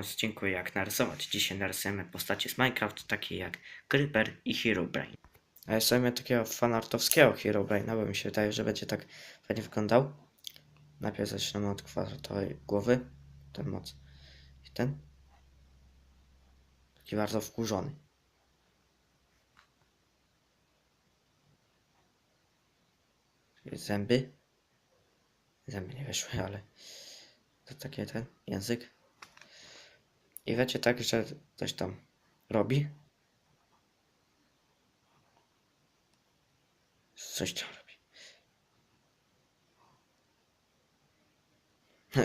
Odcinku jak narysować. Dzisiaj narysujemy postacie z Minecraft, takie jak Creeper i Herobrine. A ja sobie takiego fanartowskiego Herobrine'a, bo mi się wydaje, że będzie tak fajnie wyglądał. Najpierw zaczynamy od kwadratowej głowy. Ten moc. I ten. Taki bardzo wkurzony. Zęby. Zęby nie wyszły, ale to takie ten język. I wiecie tak, że coś tam robi. Coś tam robi.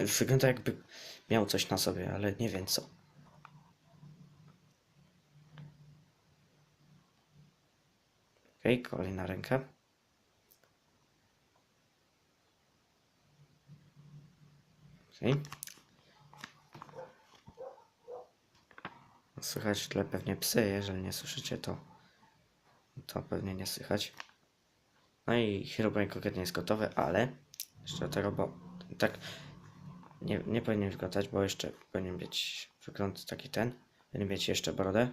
Wygląda jakby miał coś na sobie, ale nie wiem co. Okej, okay, kolejna ręka. Okej. Okay. Słychać tle pewnie psy, jeżeli nie słyszycie to, to pewnie nie słychać. No i Herobrine konkretnie jest gotowy, ale jeszcze do tego, bo tak nie, nie powinien wyglądać, bo jeszcze powinien mieć wygląd taki ten. Powinien mieć jeszcze brodę.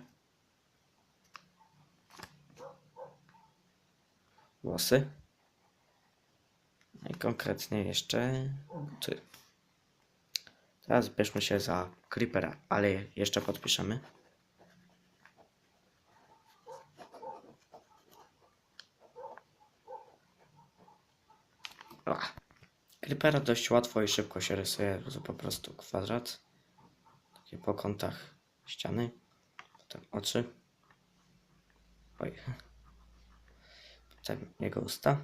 Włosy. No i konkretnie jeszcze buty. Teraz bierzmy się za Creepera, ale jeszcze podpiszemy. Ach. Dość łatwo i szybko się rysuje, po prostu kwadrat. Takie po kątach ściany. Potem oczy. Oj. Potem jego usta.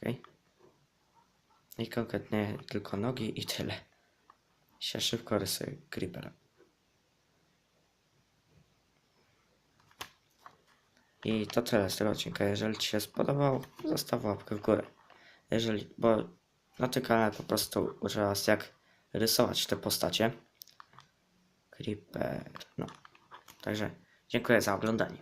Okay. I konkretnie tylko nogi i tyle. Się szybko rysuje Creepera. I to tyle z tego odcinka. Jeżeli Ci się spodobał, zostaw łapkę w górę. Jeżeli, bo na tym kanale po prostu uczę Was jak rysować te postacie. Creeper, no. Także dziękuję za oglądanie.